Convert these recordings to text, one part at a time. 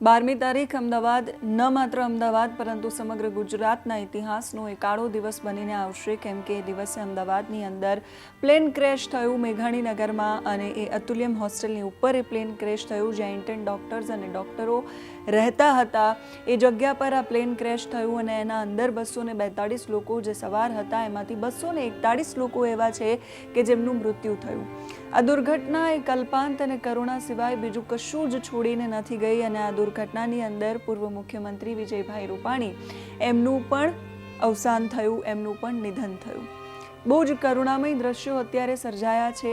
બારમી તારીખ અમદાવાદ, ન માત્ર અમદાવાદ, પરંતુ સમગ્ર ગુજરાતના ઇતિહાસનો એક કાળો દિવસ બનીને આવશે. કેમ કે એ દિવસે અમદાવાદની અંદર પ્લેન ક્રેશ થયું મેઘાણીનગરમાં અને એ અતુલ્યમ હોસ્ટેલની ઉપર એ પ્લેન ક્રેશ થયું, જ્યાં ઇન્ટર્ન ડૉક્ટર્સ અને ડૉક્ટરો રહેતા હતા. એ જગ્યા પર આ પ્લેન ક્રેશ થયું અને એના અંદર બસો ને બેતાળીસ લોકો જે સવાર હતા, એમાંથી બસો ને એકતાળીસ લોકો એવા છે કે જેમનું મૃત્યુ થયું. આ દુર્ઘટના એ કલ્પાંત અને કરુણા સિવાય બીજું કશું જ છોડીને નથી ગઈ અને આ દુર્ઘટનાની અંદર પૂર્વ મુખ્યમંત્રી વિજયભાઈ રૂપાણી એમનું પણ અવસાન થયું, એમનું પણ નિધન થયું. બહુ જ કરુણામય દ્રશ્યો અત્યારે સર્જાયા છે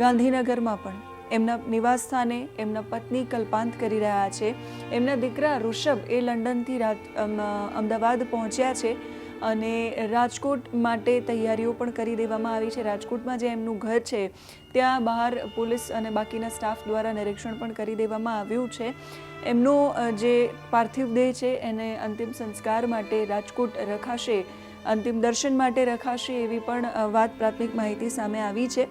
ગાંધીનગરમાં પણ. એમના નિવાસ સ્થાને એમના પત્ની કલ્પાંત કરી રહ્યા છે. એમના દીકરા ઋષભ એ લંડનથી અમદાવાદ પહોંચ્યા છે. અને રાજકોટ માટે તૈયારીઓ પણ કરી દેવામાં આવી છે. રાજકોટમાં જે એમનું ઘર છે, ત્યાં બહાર પોલીસ અને બાકીના સ્ટાફ દ્વારા નિરીક્ષણ પણ કરી દેવામાં આવ્યું છે. એમનો જે પાર્થિવ દેહ છે, એને અંતિમ સંસ્કાર માટે રાજકોટ રખાશે. અંતિમ દર્શન માટે રખાશે એવી પણ વાત પ્રાથમિક માહિતી સામે આવી છે.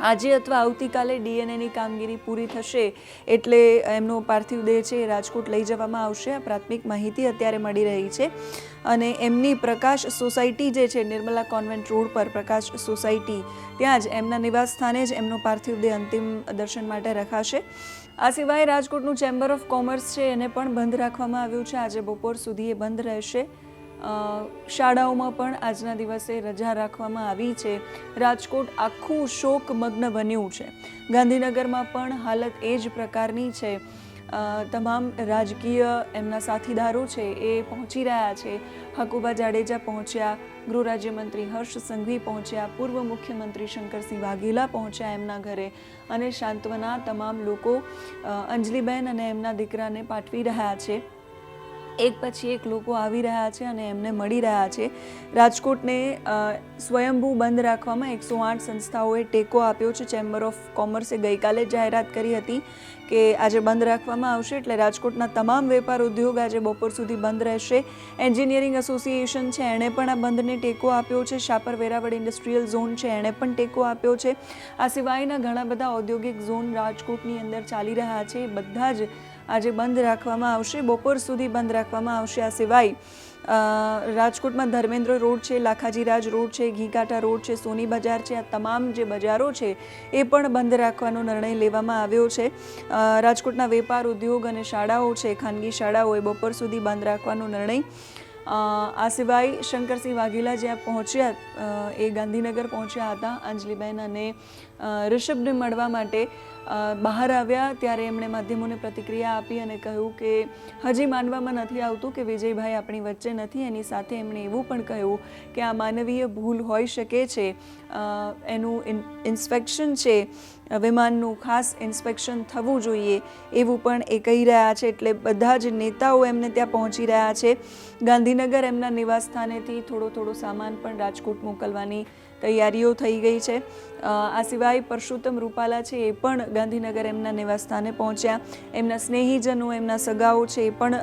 આજે અથવા આવતીકાલે ડીએનએની કામગીરી પૂરી થશે એટલે એમનો પાર્થિવ દેહ છે એ રાજકોટ લઈ જવામાં આવશે. આ પ્રાથમિક માહિતી અત્યારે મળી રહી છે. અને એમની પ્રકાશ સોસાયટી જે છે, નિર્મલા કોન્વેન્ટ રોડ પર પ્રકાશ સોસાયટી, ત્યાં જ એમના નિવાસ સ્થાને જ એમનો પાર્થિવ દેહ અંતિમ દર્શન માટે રખાશે. આ સિવાય રાજકોટનું ચેમ્બર ઓફ કોમર્સ છે, એને પણ બંધ રાખવામાં આવ્યું છે. આજે બપોર સુધી એ બંધ રહેશે. શાળાઓમાં પણ આજના દિવસે રજા રાખવામાં આવી છે. રાજકોટ આખું શોકમગ્ન બન્યું છે. ગાંધીનગરમાં પણ હાલત એ જ પ્રકારની છે. તમામ રાજકીય એમના સાથીદારો છે એ પહોંચી રહ્યા છે. હકુબા જાડેજા પહોંચ્યા, ગૃહ રાજ્યમંત્રી હર્ષ સંઘવી પહોંચ્યા, પૂર્વ મુખ્યમંત્રી શંકરસિંહ વાઘેલા પહોંચ્યા એમના ઘરે અને સાંત્વના તમામ લોકો અંજલિબેન અને એમના દીકરાને પાઠવી રહ્યા છે. એક પછી એક લોકો આવી રહ્યા છે અને એમને મળી રહ્યા છે. રાજકોટને સ્વયંભૂ બંધ રાખવામાં એકસો આઠ સંસ્થાઓએ ટેકો આપ્યો છે. ચેમ્બર ઓફ કોમર્સે ગઈકાલે જાહેરાત કરી હતી કે આજે બંધ રાખવામાં આવશે એટલે રાજકોટના તમામ વેપાર ઉદ્યોગ આજે બપોર સુધી બંધ રહેશે. એન્જિનિયરિંગ એસોસિએશન છે, એણે પણ આ બંધને ટેકો આપ્યો છે. શાપર વેરાવળ ઇન્ડસ્ટ્રીયલ ઝોન છે, એણે પણ ટેકો આપ્યો છે. આ સિવાયના ઘણા બધા ઔદ્યોગિક ઝોન રાજકોટની અંદર ચાલી રહ્યા છે. બધા જ આજે બંધ રાખવામાં આવશે. બપોર સુધી બંધ રાખવામાં આવશે આ સિવાય રાજકોટમાં ધર્મેન્દ્ર રોડ છે, લાખાજીરાજ રોડ છે ઘીકાંઠા રોડ છે, સોની બજાર છે, આ તમામ જે બજારો છે એ પણ બંધ રાખવાનો નિર્ણય લેવામાં આવ્યો છે. રાજકોટના વેપાર ઉદ્યોગ અને શાળાઓ છે, ખાનગી શાળાઓ એ બપોર સુધી બંધ રાખવાનો નિર્ણય આ સિવાય શંકરસિંહ વાઘેલા જ્યાં પહોંચ્યા એ ગાંધીનગર પહોંચ્યા હતા, અંજલિબેન અને ઋષભને મળવા માટે બહાર આવ્યા, ત્યારે એમણે માધ્યમોને પ્રતિક્રિયા આપી અને કહ્યું કે, હજી માનવામાં નથી આવતું કે વિજયભાઈ આપણી વચ્ચે નથી, એની સાથે એમણે એવું પણ કહ્યું કે આ માનવીય ભૂલ હોઈ શકે છે એનું ઇન્સ્પેક્શન છે વિમાનનું ખાસ ઇન્સ્પેક્શન થવું જોઈએ એવું પણ એ કહી રહ્યા છે. એટલે બધા જ નેતાઓ એમને ત્યાં પહોંચી રહ્યા છે. ગાંધીનગર એમના નિવાસ સ્થાનેથી થોડો થોડો સામાન પણ રાજકોટ મોકલવાની તૈયારીઓ થઈ ગઈ છે. આ સિવાય પરસોત્તમ રૂપાલા છે એ પણ ગાંધીનગર એમના નિવાસસ્થાને પહોંચ્યા. એમના સ્નેહીજનો, એમના સગાઓ છે એ પણ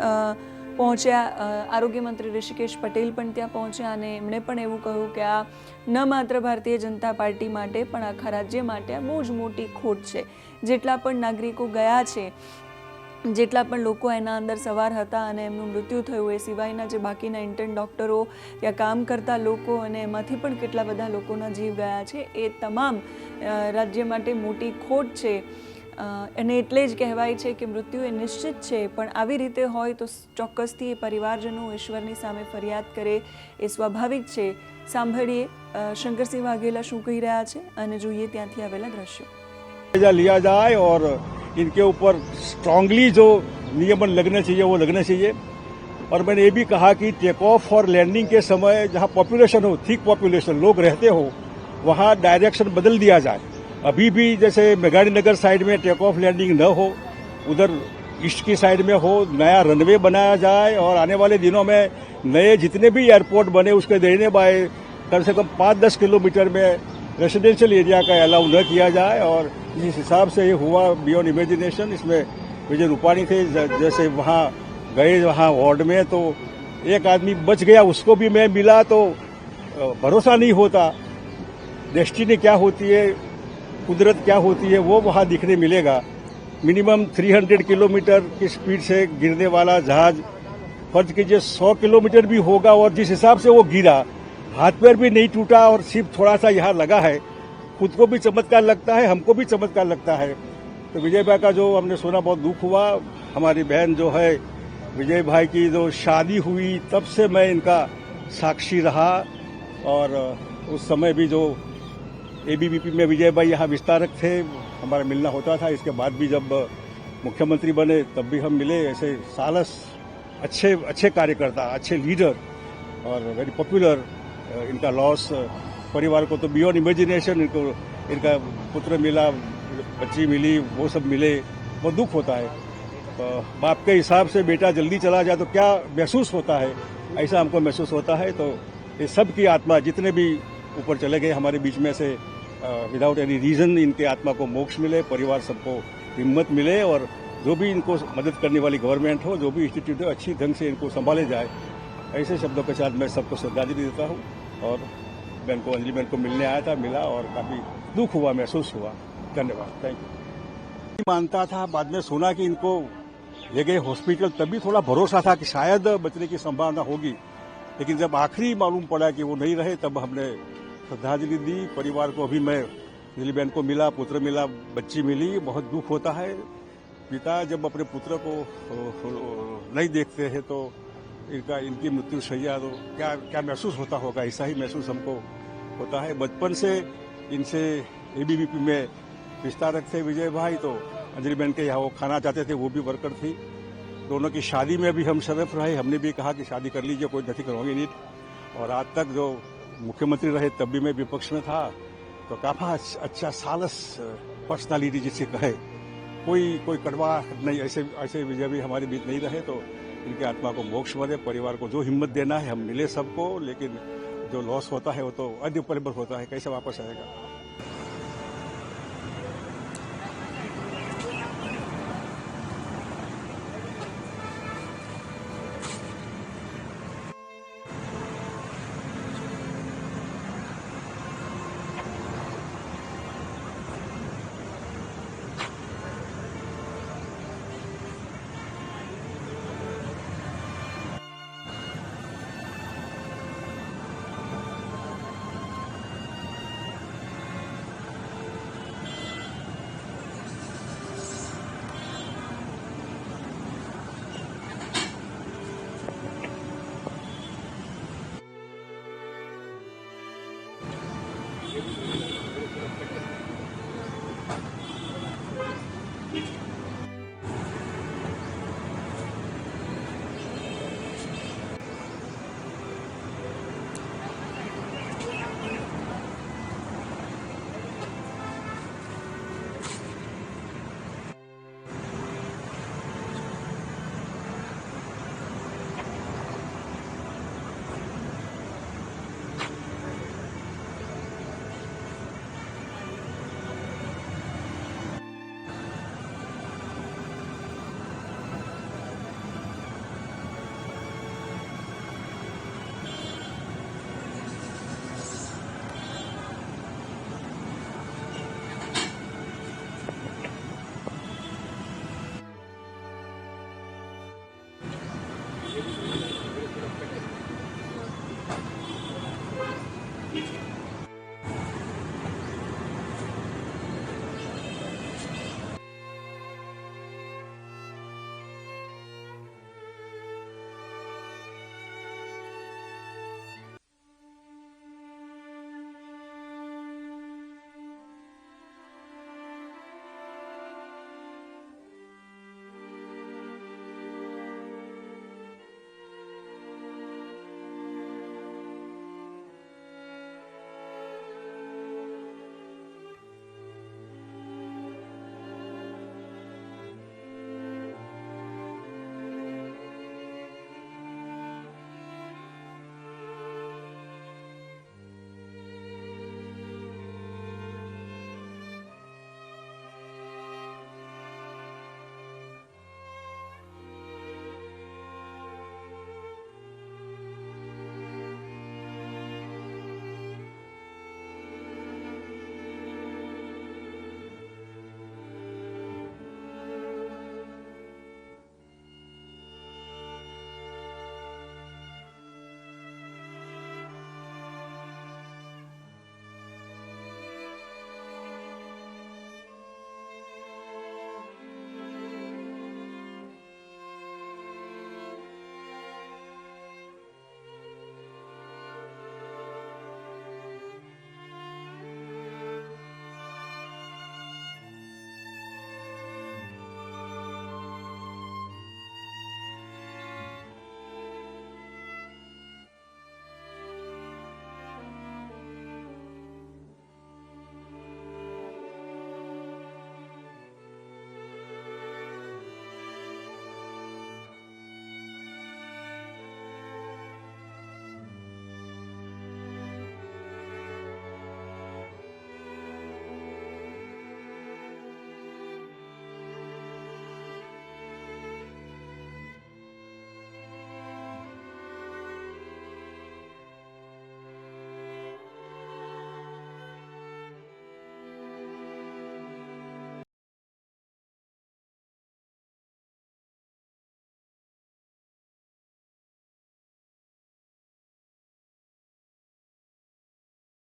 પહોંચ્યા. આરોગ્ય મંત્રી ઋષિકેશ પટેલ પણ ત્યાં પહોંચ્યા અને એમણે પણ એવું કહ્યું કે આ ન માત્ર ભારતીય જનતા પાર્ટી માટે પણ આખા રાજ્ય માટે આ બહુ જ મોટી ખોટ છે. જેટલા પણ નાગરિકો ગયા છે, જેટલા પણ લોકો એના અંદર સવાર હતા અને એમનું મૃત્યુ થયું એ સિવાયના જે બાકીના ઇન્ટર્ન ડૉક્ટરો ત્યાં કામ કરતા લોકો અને એમાંથી પણ કેટલા બધા લોકોના જીવ ગયા છે એ તમામ રાજ્ય માટે મોટી ખોટ છે. અને એટલે જ કહેવાય છે કે મૃત્યુ એ નિશ્ચિત છે પણ આવી રીતે હોય તો ચોક્કસથી એ પરિવારજનો ઈશ્વરની સામે ફરિયાદ કરે એ સ્વાભાવિક છે સાંભળીએ અ, શંકરસિંહ વાઘેલા શું કહી રહ્યા છે અને જોઈએ ત્યાંથી આવેલા દ્રશ્યો जायजा लिया जाए और इनके ऊपर स्ट्रांगली जो नियमन लगने चाहिए वो लगने चाहिए और मैंने ये भी कहा कि टेक ऑफ और लैंडिंग के समय जहां पॉपुलेशन हो थिक पॉपुलेशन लोग रहते हो वहां डायरेक्शन बदल दिया जाए अभी भी जैसे मेघाड़ी नगर साइड में टेक ऑफ़ लैंडिंग न हो, उधर ईस्ट की साइड में हो, नया रनवे बनाया जाए और आने वाले दिनों में नए जितने भी एयरपोर्ट बने उसके देने बाय कम से कम पाँच दस किलोमीटर में रेसिडेंशियल एरिया का अलाउ न किया जाए और जिस हिसाब से ये हुआ बियॉन्ड इमेजिनेशन इसमें विजय रूपाणी थे जैसे वहाँ गए वहाँ वार्ड में तो एक आदमी बच गया, उसको भी मैं मिला तो भरोसा नहीं होता। डेस्टिनी क्या होती है? कुदरत क्या होती है, वो वहाँ दिखने मिलेगा। मिनिमम 300 किलोमीटर की स्पीड से गिरने वाला जहाज़, फ़र्ज़ कीजिए 100 किलोमीटर भी होगा और जिस हिसाब से वो गिरा, हाथ पैर भी नहीं टूटा और सिर्फ़ थोड़ा सा यहाँ लगा है, खुद को भी चमत्कार लगता है, हमको भी चमत्कार लगता है। तो विजय भाई का जो हमने सुना, बहुत दुख हुआ। हमारी बहन जो है, विजय भाई की जो शादी हुई, तब से मैं इनका साक्षी रहा और उस समय भी जो एबीवीपी में विजय भाई यहाँ विस्तारक थे, हमारा मिलना होता था। इसके बाद भी जब मुख्यमंत्री बने, तब भी हम मिले ऐसे सालस, अच्छे अच्छे कार्यकर्ता, अच्छे लीडर और वेरी पॉपुलर इनका लॉस परिवार को तो बियॉन्ड इमेजिनेशन इनको, इनका पुत्र मिला, बच्ची मिली, वो सब मिले, बहुत दुख होता है। बाप के हिसाब से बेटा जल्दी चला जाए तो क्या महसूस होता है? ऐसा हमको महसूस होता है तो ये सब की आत्मा जितने भी ऊपर चले गए, हमारे बीच में से विदाउट एनी रीजन इनके आत्मा को मोक्ष मिले, परिवार सबको हिम्मत मिले और जो भी इनको मदद करने वाली गवर्नमेंट हो, जो भी इंस्टीट्यूट हो, अच्छी ढंग से इनको संभाले जाए, ऐसे शब्दों के साथ मैं सबको श्रद्धांजलि देता हूँ। और बहन को, अंजलि बहन को मिलने आया था, मिला और काफ़ी दुख हुआ, महसूस हुआ। धन्यवाद। थैंक यू मानता था, बाद में सुना कि इनको ले गए हॉस्पिटल तभी थोड़ा भरोसा था कि शायद बचने की संभावना होगी। लेकिन जब आखिरी मालूम पड़ा कि वो नहीं रहे, तब हमने श्रद्धांजलि दी, परिवार को अभी मैं अंजलि बहन को मिला, पुत्र मिला, बच्ची मिली, बहुत दुख होता है। पिता जब अपने पुत्र को नहीं देखते हैं तो इनका, इनकी मृत्यु सैया तो क्या क्या महसूस होता होगा? ऐसा ही महसूस हमको होता है। बचपन से इनसे एबीवीपी में रिश्ता रखते विजय भाई तो अंजलि बहन के यहाँ वो खाना चाहते थे, वो भी वर्कर थी। दोनों की शादी में भी हम शरफ रहे, हमने भी कहा कि शादी कर लीजिए, कोई नथी करोगे नहीं और आज तक जो मुख्यमंत्री रहे तब भी मैं विपक्ष में था तो काफी अच्छा सालस पर्सनालिटी जिसे कहे कोई कोई कड़वा नहीं ऐसे ऐसे विजय भी हमारे बीच नहीं रहे तो इनकी आत्मा को मोक्ष मिले परिवार को जो हिम्मत देना है हम मिले सबको लेकिन जो लॉस होता है वो तो अद्य परिबर होता है कैसे वापस आएगा